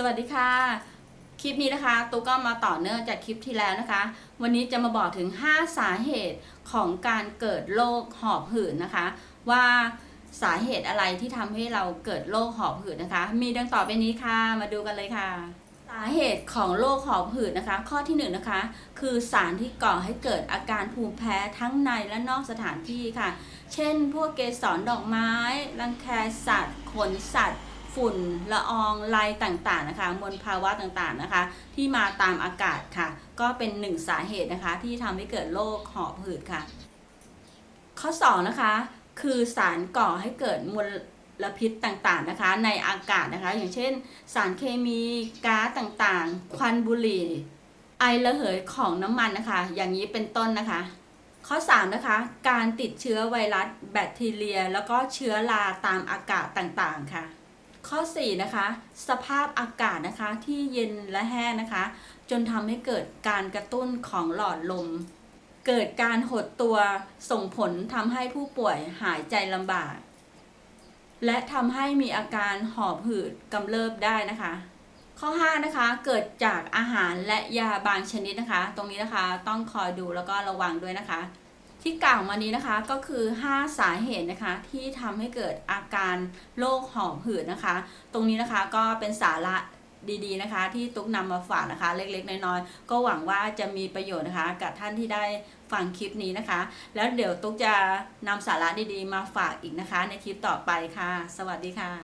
สวัสดีค่ะ คลิปนี้นะคะตุ๊กก็มาต่อเนื่องจากคลิปที่แล้วนะคะ วันนี้จะมาบอกถึง 5 สาเหตุของการเกิดโรคหอบหืดนะคะ ว่าสาเหตุอะไรที่ทำให้เราเกิดโรคหอบหืดนะคะ มีดังต่อไปนี้ค่ะ มาดูกันเลยค่ะ สาเหตุของโรคหอบหืดนะคะ ข้อที่1นงนะคะ คือสารที่ก่อให้เกิดอาการภูมิแพ้ทั้งในและนอกสถานที่ค่ะ เช่น พวกเกสรดอกไม้ รังแคสัตว์ ขนสัตว์ ฝุ่นละอองลายต่างๆนะคะ มลภาวะต่างๆนะคะ ที่มาตามอากาศค่ะ ก็เป็นหนึ่งสาเหตุนะคะ ที่ทำให้เกิดโรคหอบหืดค่ะ ข้อ2นะคะ คือสารก่อให้เกิดมลลพิษต่างๆนะคะ ในอากาศนะคะ อย่างเช่น สารเคมีก๊าซต่างๆ ควันบุหรี่ ไอระเหยของน้ำมันนะคะ อย่างนี้เป็นต้นนะคะ ข้อ 3 นะคะ การติดเชื้อไวรัส แบคทีเรีย แล้วก็เชื้อราตามอากาศต่างๆค่ะ ข้อ 4 นะคะ สภาพอากาศนะคะที่เย็นและแห้งนะคะ จนทำให้เกิดการกระตุ้นของหลอดลม เกิดการหดตัวส่งผลทำให้ผู้ป่วยหายใจลำบาก และทำให้มีอาการหอบหืดกำเริบได้นะคะ ข้อ 5 นะคะ เกิดจากอาหารและยาบางชนิดนะคะ ตรงนี้นะคะต้องคอยดูแล้วก็ระวังด้วยนะคะ ที่กล่าวมานี้นะคะก็คือ 5 สาเหตุนะคะที่ทำให้เกิดอาการโรคหอบหืดนะคะ ตรงนี้นะคะก็เป็นสาระดีๆนะคะ ที่ตุ๊กนำมาฝากนะคะ เล็กๆน้อยๆก็หวังว่าจะมีประโยชน์นะคะ กับท่านที่ได้ฟังคลิปนี้นะคะ แล้วเดี๋ยวตุ๊กจะนำสาระดีๆ มาฝากอีกนะคะ ในคลิปต่อไปค่ะ สวัสดีค่ะ